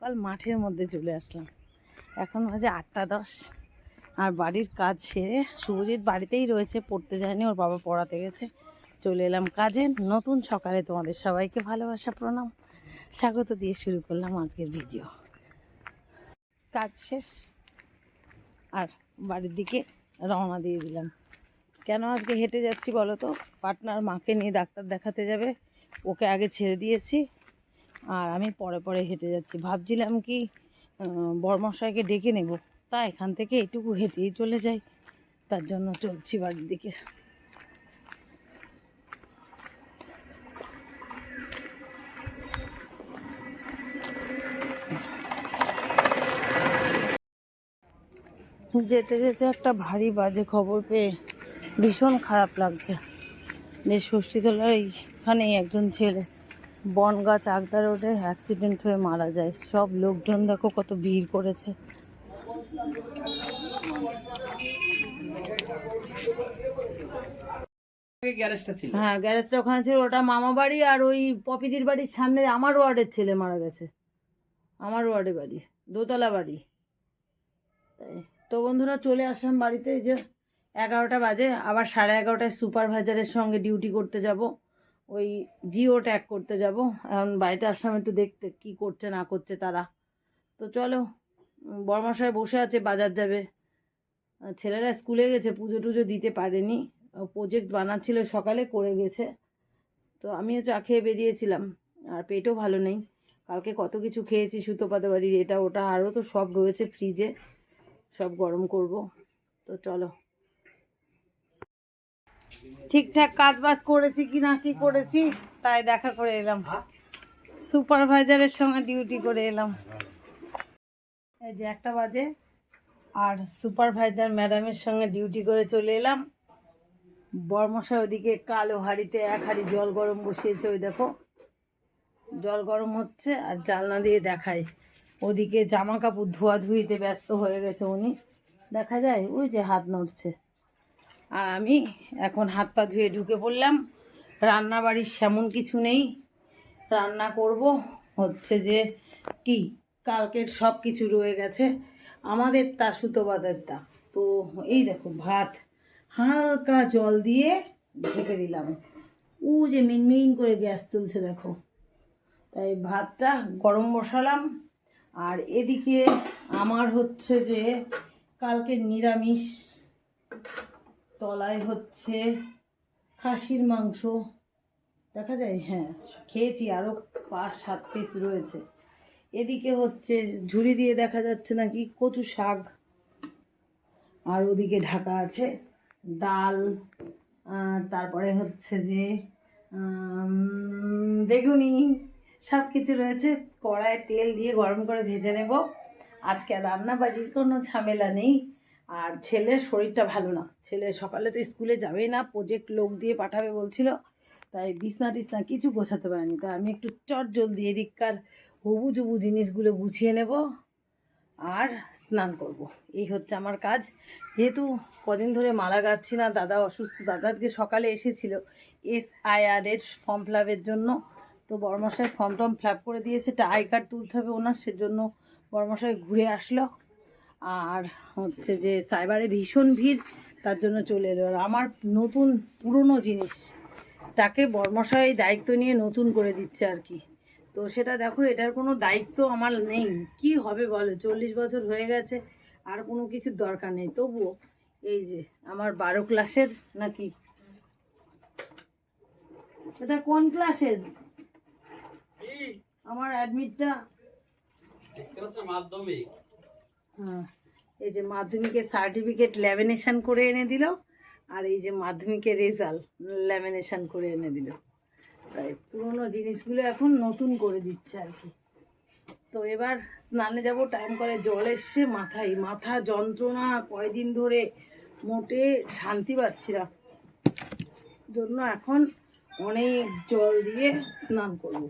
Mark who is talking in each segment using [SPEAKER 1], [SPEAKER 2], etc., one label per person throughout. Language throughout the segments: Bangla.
[SPEAKER 1] কাল মাঠের মধ্যে চলে আসলাম। এখন বাজে আটটা দশ। আর বাড়ির কাজ সেরে শুভজিৎ বাড়িতেই রয়েছে, পড়তে যায়নি, ওর বাবা পড়াতে গেছে। চলে এলাম কাজে। নতুন সকালে তোমাদের সবাইকে ভালোবাসা, প্রণাম। স্বাগত দিয়ে শুরু করলাম আজকের ভিডিও। কাজ শেষ। আর বাড়ির দিকে রওনা দিয়ে দিলাম। কেন আজকে হেঁটে যাচ্ছি বলো তো? পাটনার মাকে নিয়ে ডাক্তার দেখাতে যাবে। ওকে আগে ছেড়ে দিয়েছি। আর আমি পরে পরে হেঁটে যাচ্ছি। ভাবছিলাম কি আহ, বড়মশাইকে ডেকে নেব। তা এখান থেকে এটুকু হেঁটেই চলে যাই। তার জন্য চলছি বাড়ির দিকে। যেতে যেতে একটা ভারী বাজে খবর পেয়ে ভীষণ খারাপ লাগছে। যে ষষ্ঠীতলার এইখানেই একজন ছেলে বনগাছ আগদা রোডে অ্যাক্সিডেন্ট হয়ে মারা যায়। সব লোকজন দেখো কত ভিড় করেছে। হ্যাঁ গ্যারেজটা ওখানে ছিল। ওটা মামা বাড়ি আর ওই পপিদির বাড়ির সামনে আমার ওয়ার্ডের ছেলে মারা গেছে। আমার ওয়ার্ডে বাড়ি দোতলা বাড়ি। তাই। তো বন্ধুরা চলে আসলাম বাড়িতে। যে এগারোটা বাজে আবার সাড়ে এগারোটায় সুপারভাইজারের সঙ্গে ডিউটি করতে যাব। ওই জিও ট্যাগ করতে যাব। এখন বাড়িতে আসলাম একটু দেখতে কি করছে না করছে তারা। তো চলো উম, বসে আছে বাজার যাবে। ছেলেরা স্কুলে গেছে পুজো টুজো দিতে পারেনি। প্রজেক্ট বানাচ্ছিল সকালে করে গেছে। তো আমিও চা খেয়ে বেরিয়েছিলাম। আর পেটও ভালো নেই। কালকে কত কিছু খেয়েছি সুতোপাতা বাড়ির এটা ওটা আরও তো সব রয়েছে ফ্রিজে সব গরম করব। তো চলো। ঠিকঠাক কাজ বাজ করেছি কি না কি করেছি, তাই দেখা করে এলাম। সুপারভাইজারের সঙ্গে ডিউটি করে এলাম। এই যে একটা বাজে, আর সুপারভাইজার ম্যাডামের সঙ্গে ডিউটি করে চলে এলাম। বর্মশাই ওদিকে কালো হাঁড়িতে এক হাড়ি জল গরম বসিয়েছে, ওই দেখো। জল গরম হচ্ছে আর জানলা দিয়ে দেখায়। ওদিকে জামা কাপড় ধোয়াধুয়িতে ব্যস্ত হয়ে গেছে উনি। দেখা যায়, ওই যে হাত নড়ছে। আর আমি এখন হাত পা ধুয়ে ঢুকে পড়লাম। রান্না বাড়ির সেমন কিছু নেই। রান্না করব। হচ্ছে যে কি, কালকের সব কিছু রয়ে গেছে। আমাদের তা সুতোবাদের তা তো এই দেখো ভাত হালকা জল দিয়ে ঢেকে দিলাম। উ যে মিনমিন করে গ্যাস চলছে দেখো। তাই ভাতটা গরম বসালাম। আর এদিকে আমার হচ্ছে যে কালকে নিরামিষ তলায় হচ্ছে খাসির মাংস। দেখা যায় হ্যাঁ খেয়েছি আরও পাঁচ, সাত পিস রয়েছে। এদিকে হচ্ছে ঝুড়ি দিয়ে দেখা যাচ্ছে নাকি কচু শাক। আর ওদিকে ঢাকা আছে ডাল তারপরে হচ্ছে যে বেগুনি সব কিছু রয়েছে। কড়ায় তেল দিয়ে গরম করে ভেজে নেব। আজকে রান্না বাড়ির কোনো ঝামেলা নেই। আর ছেলের শরীরটা ভালো না। ছেলে সকালে তো স্কুলে যাবেই না প্রজেক্ট লোক দিয়ে পাঠাবে বলছিল। তাই বিছনা টিছনা কিছু গোছাতে পারেনি। তাই আমি একটু চট জলদি এদিককার হবু জুবু জিনিসগুলো গুছিয়ে নেব আর স্নান করব। এই হচ্ছে আমার কাজ। যেহেতু কদিন ধরে মালা গাচ্ছি না, দাদা অসুস্থ, দাদা আজকে সকালে এসেছিল এস আইআরের ফর্ম ফিলাপের জন্য। তো বর্মশাই ফর্ম টর্ম ফিলাপ করে দিয়েছে। একটা আই কার্ড তুলতে হবে ওনার, সেজন্য বর্মশাই ঘুরে আসলো। আর হচ্ছে যে সাইবারে ভীষণ ভিড় তার জন্য চলে এলো। আর আমার নতুন পুরনো জিনিসটাকে বর্মশাই দায়িত্ব নিয়ে নতুন করে দিচ্ছে আর কি। তো সেটা দেখো এটার কোনো দায়িত্ব আমার নেই। কি হবে বলো? চল্লিশ বছর হয়ে গেছে আর কোনো কিছুর দরকার নেই। তবুও এই যে আমার বারো ক্লাসের নাকি? এটা কোন ক্লাসের? আমার অ্যাডমিটটা
[SPEAKER 2] মাধ্যমিক।
[SPEAKER 1] এই যে মাধ্যমিকের সার্টিফিকেট ল্যামিনেশন করে এনে দিল, আর এই যে মাধ্যমিকের রেজাল্ট ল্যামিনেশন করে এনে দিল। তাই পুরোনো জিনিসগুলো এখন নতুন করে দিচ্ছে আর কি। তো এবার স্নানে যাব টাইম করে জল এসছে মাথায়। মাথা যন্ত্রণা, কয়দিন ধরে মোটে শান্তি পাচ্ছি না। জন্য এখন অনেক জল দিয়ে স্নান করব।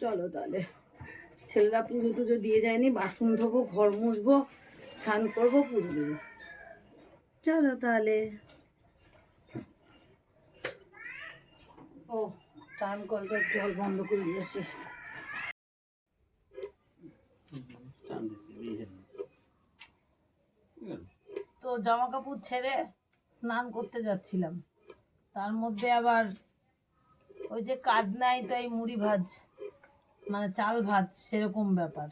[SPEAKER 1] চলো তাহলে। ছেলেরা পুজো টুজো দিয়ে যায়নি, বাসন ধোবো, ঘর মুছবো, স্নান করব, পুজো দেবো। চলো তাহলে। ও টান করবে, জল বন্ধ করে দিয়েছে। তো জামা কাপড় ছেড়ে স্নান করতে যাচ্ছিলাম। তার মধ্যে আবার ওই যে কাজ নাই, তাই মুড়ি ভাজ। মানে চাল ভাত সেরকম ব্যাপার।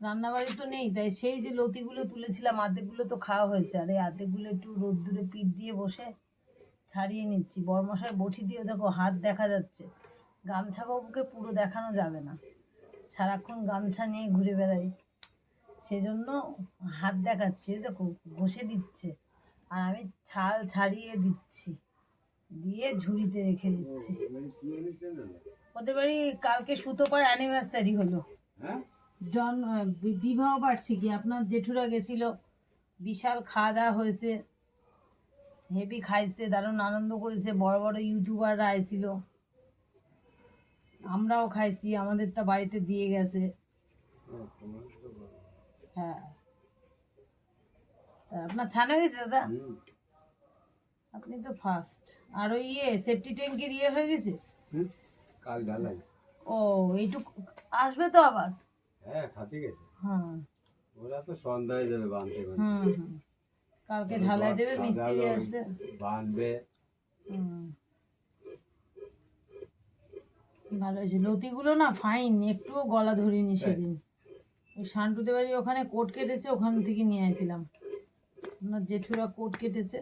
[SPEAKER 1] রান্নাবাড়ি তো নেই, তাই সেই যে লতিগুলো তুলেছিলাম, আর্ধেকগুলো তো খাওয়া হয়েছে। আর এই আর্ধেকগুলো একটু রোদ্দুরে পিঠ দিয়ে বসে ছাড়িয়ে নিচ্ছি। বরমশাই বটি দিয়ে দেখো হাত দেখা যাচ্ছে। গামছা বাবুকে পুরো দেখানো যাবে না। সারাক্ষণ গামছা নিয়ে ঘুরে বেড়াই। সেজন্য হাত দেখাচ্ছে দেখো বসে দিচ্ছে। আর আমি ছাল ছাড়িয়ে দিচ্ছি। দিয়ে ঝুড়িতে রেখে দিচ্ছি। ওদের বাড়ি কালকে সুতোপার অ্যানিভার্সারি হলো।
[SPEAKER 2] হ্যাঁ?
[SPEAKER 1] জন বিবাহ বার্ষিকী আপনার জেঠুরা গেছিল। বিশাল খাওয়া দাওয়া হয়েছে। হেভি খাইছে দারুণ আনন্দ করেছে বড় বড় ইউটিউবাররা আইছিল। আমরাও খাইছি আমাদের তা বাড়িতে দিয়ে গেছে। হ্যাঁ। আপনার ছানা গেছে দাদা? আপনি তো ফার্স্ট আর ওই ইয়ে সেফটি ট্যাঙ্কের ইয়ে হয়ে গেছে।
[SPEAKER 2] কাল ঢালাই
[SPEAKER 1] ও এইটুকু আসবে তো আবার?
[SPEAKER 2] হ্যাঁ খাতে গেছে।
[SPEAKER 1] হ্যাঁ।
[SPEAKER 2] ওরা তো সন্ধ্যায় যাবে বাঁধতে
[SPEAKER 1] হুম কালকে ঢালাই দেবে মিস্ত্রি আসবে।
[SPEAKER 2] বাঁধবে।
[SPEAKER 1] ভালো হয়েছে। লতিগুলো না ফাইন একটুও গলা ধরিনি সেদিন। ওই শান্টুদের বাড়ি ওখানে কোট কেটেছে ওখান থেকে নিয়ে আসছিলাম আপনার জেঠুরা কোট কেটেছে।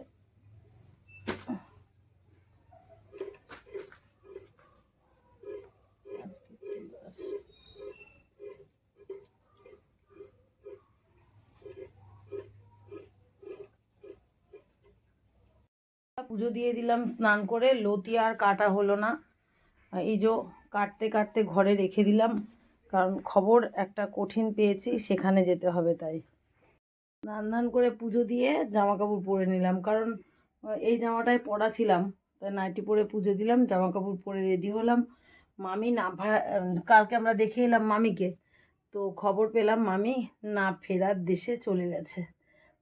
[SPEAKER 1] পুজো দিয়ে দিলাম, স্নান করে। লতি আর কাটা হলো না। এই যে কাটতে কাটতে ঘরে রেখে দিলাম, কারণ খবর একটা কঠিন পেয়েছি, সেখানে যেতে হবে তাই। স্নান ধান করে পুজো দিয়ে জামা কাপড় পরে নিলাম, কারণ এই জামাটায় পরা ছিলাম, তাই নাইটি পরে পুজো দিলাম জামা কাপড় পরে রেডি হলাম। মামি না কালকে আমরা দেখে এলাম মামিকে, তো খবর পেলাম মামি না ফেরার দেশে চলে গেছে।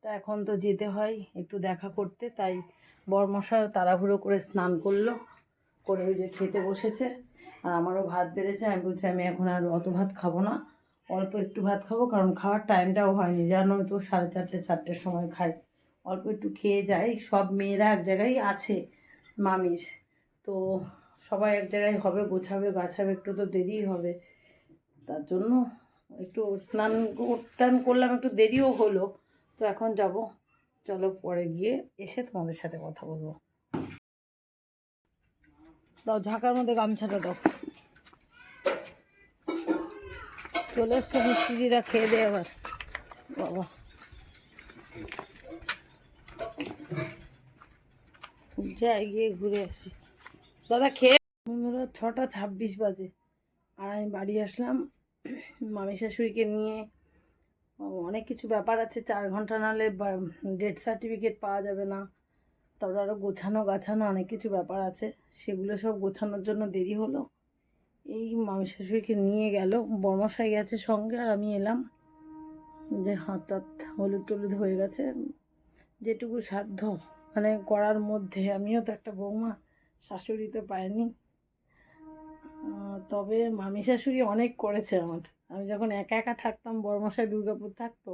[SPEAKER 1] তা এখন তো যেতে হয়, একটু দেখা করতে, তাই বরমশাই তাড়াহুড়ো করে স্নান করল, করে ওই যে খেতে বসেছে। আর আমারও ভাত বেড়েছে, আমি বলছি, আমি এখন আর অত ভাত খাব না, অল্প একটু ভাত খাব, কারণ খাওয়ার টাইমটাও হয়নি, জানো তো, সাড়ে চারটে চারটের সময় খাই। অল্প একটু খেয়ে যাই, সব মেয়েরা এক জায়গায় আছে, মামির। তো সবাই এক জায়গায় হবে, গোছাবে, গাছাবে, একটু তো দেরিই হবে। তার জন্য একটু স্নান টান করলাম, একটু দেরিও হলো। তো এখন যাব। চলো পরে গিয়ে এসে তোমাদের সাথে কথা বলব। দাও, ঝাঁকার মধ্যে গামছাটা দাও। চলে এসছে মিস্ত্রিরা, খেয়ে দে আবার বাবা। যাই গিয়ে ঘুরে আসি। দাদা, খেয়ে বন্ধুরা, ছটা ছাব্বিশ বাজে। আর আমি বাড়ি আসলাম মামি শাশুড়িকে নিয়ে। অনেক কিছু ব্যাপার আছে, চার ঘণ্টা নাহলে ডেথ সার্টিফিকেট পাওয়া যাবে না। তারপর আরও গোছানো গাছানো অনেক কিছু ব্যাপার আছে, সেগুলো সব গোছানোর জন্য দেরি হলো। এই মামি শাশুড়িকে নিয়ে গেল বর্মশাই গেছে সঙ্গে, আর আমি এলাম। যে টাত হলুদ টলুদ হয়ে গেছে, যেটুকু সাধ্য মানে করার মধ্যে। আমিও তো একটা বৌমা, শাশুড়ি তো পাইনি। তবে মামি শাশুড়ি অনেক করেছে আমার আমি যখন একা একা থাকতাম বড়মশাই দুর্গাপুর থাকতো,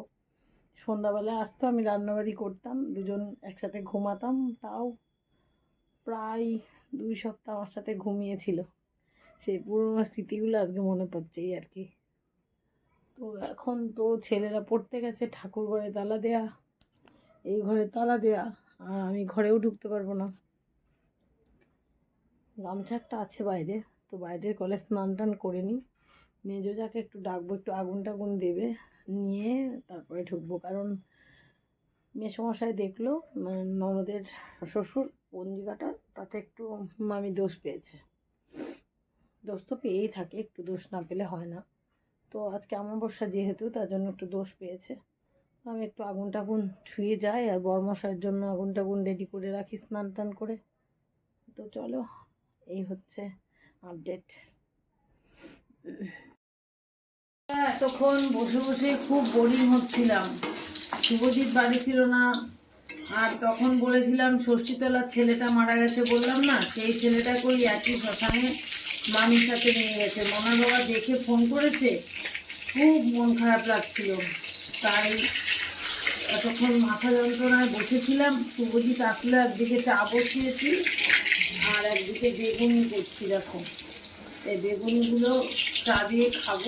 [SPEAKER 1] সন্ধ্যাবেলা আসতো, আমি রান্নাবাড়ি করতাম, দুজন একসাথে ঘুমাতাম, তাও প্রায় দুই সপ্তাহ আমার সাথে ঘুমিয়েছিল। সেই পুরোনো স্মৃতিগুলো আজকে মনে পড়ছেই আর কি। তো এখন তো ছেলেরা পড়তে গেছে, ঠাকুর ঘরে তালা দেয়া, এই ঘরে তালা দেয়া, আর আমি ঘরেও ঢুকতে পারব না। গামছা একটা আছে বাইরে, তো বাইরের কলে স্নান টান করে নিই। মেজো যাকে একটু ডাকবো, একটু আগুন টাগুন দেবে, নিয়ে তারপরে ঢুকবো। কারণ মেসমশাই দেখল মানে ননদের শ্বশুর পঞ্জিকাটা, তাতে একটু মামি দোষ পেয়েছে। দোষ তো পেয়েই থাকে, একটু দোষ না পেলে হয় না। তো আজকে অমাবস্যা যেহেতু, তার জন্য একটু দোষ পেয়েছে। আমি একটু আগুন টাগুন ছুঁয়ে যাই, আর বর্মশাইয়ের জন্য আগুন টাগুন রেডি করে রাখি স্নান টান করে। তো চলো, এই হচ্ছে আপডেট এতক্ষণ বসে বসে খুব বোরিং হচ্ছিলাম। শুভজিৎ বাড়ি ছিল না। আর তখন বলেছিলাম, ষষ্ঠীতলার ছেলেটা মারা গেছে বললাম না, সেই ছেলেটা কই একই শ্মশানে মামির সাথে নিয়ে গেছে। মনার বাবা দেখে ফোন করেছে, খুব মন খারাপ লাগছিল। তাই এতক্ষণ মাথা যন্ত্রণায় বসেছিলাম। শুভজিৎ আসলে, একদিকে চা বসিয়েছি, আর একদিকে বেগুনি করছি, দেখো। এই বেগুনিগুলো চা দিয়ে খাব।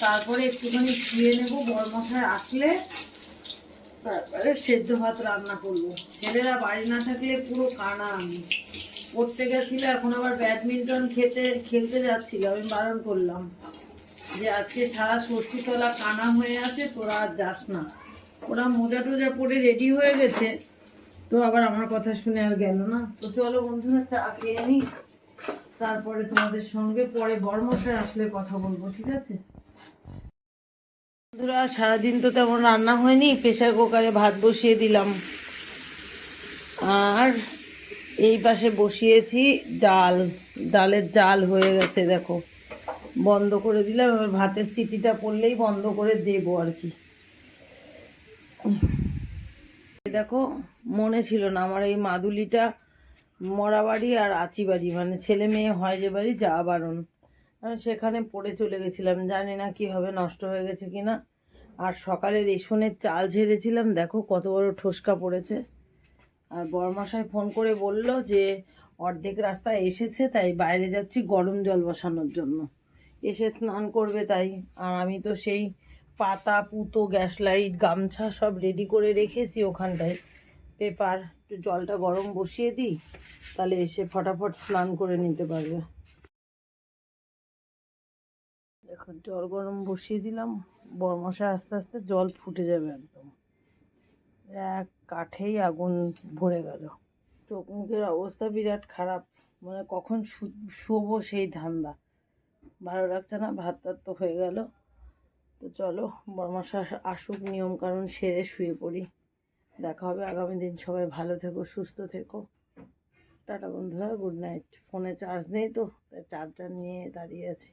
[SPEAKER 1] তারপরে একটুখানি শুয়ে নেব বরমশায় আসলে তারপরে সেদ্ধ ভাত রান্না করব। ছেলেরা বাড়ি না থাকলে পুরো কানা আমি। পড়তে গেছিল, এখন আবার ব্যাডমিন্টন খেতে, খেলতে যাচ্ছিল আমি বারণ করলাম। যে আজকে সারা ষষ্ঠীতলা কানা হয়ে আছে, তোরা আর যাস না। ওরা মোজা টোজা পরে রেডি হয়ে গেছে। তো আবার আমার কথা শুনে আর গেল না। তো চলো বন্ধুরা, চা খেয়ে নিই তারপরে তোমাদের সঙ্গে পরে বর্মশায় আসলে কথা বলব, ঠিক আছে? বন্ধুরা, সারাদিন তো তেমন রান্না হয়নি প্রেশার কুকারে ভাত বসিয়ে দিলাম। আর এই পাশে বসিয়েছি ডাল। ডালের জাল হয়ে গেছে, দেখো। বন্ধ করে দিলাম, এবার ভাতের সিটিটা পড়লেই বন্ধ করে দেবো আর কি। দেখো, মনে ছিল না আমার এই মাদুলিটা মরা বাড়ি আর আচি বাড়ি মানে ছেলে মেয়ে হয় যে বাড়ি যা বারণ। আমি সেখানে পড়ে চলে গেছিলাম। জানি না কি হবে, নষ্ট হয়ে গেছে কি না। আর সকালে রেশনের চাল ঝেড়েছিলাম, দেখো কত বড় ঠোসকা পড়েছে। আর বরমশাই ফোন করে বলল যে, অর্ধেক রাস্তা এসেছে, তাই বাইরে যাচ্ছি গরম জল বসানোর জন্য। এসে স্নান করবে তাই। আর আমি তো সেই পাতা, পুতো, গ্যাস লাইট, গামছা সব রেডি করে রেখেছি ওখানটায়। পেপার, একটু জলটা গরম বসিয়ে দিই, তাহলে এসে ফটাফট স্নান করে নিতে পারবে। এখন জল গরম বসিয়ে দিলাম। বরমশা আস্তে আস্তে জল ফুটে যাবে একদম। এক কাঠেই আগুন ভরে গেল। চোখ মুখের অবস্থা বিরাট খারাপ। মানে কখন শোবো সেই ধান্দা। ভালো লাগছে না, ভাত টাত তো হয়ে গেল। তো চলো বরমাসা আসুক নিয়ম কারণ সেরে শুয়ে পড়ি। দেখা হবে আগামী দিন। সবাই ভালো থেকো, সুস্থ থেকো। টাটা বন্ধুরা, গুড নাইট। ফোনে চার্জ নেই তো, তাই চার্জার নিয়ে দাঁড়িয়ে আছি।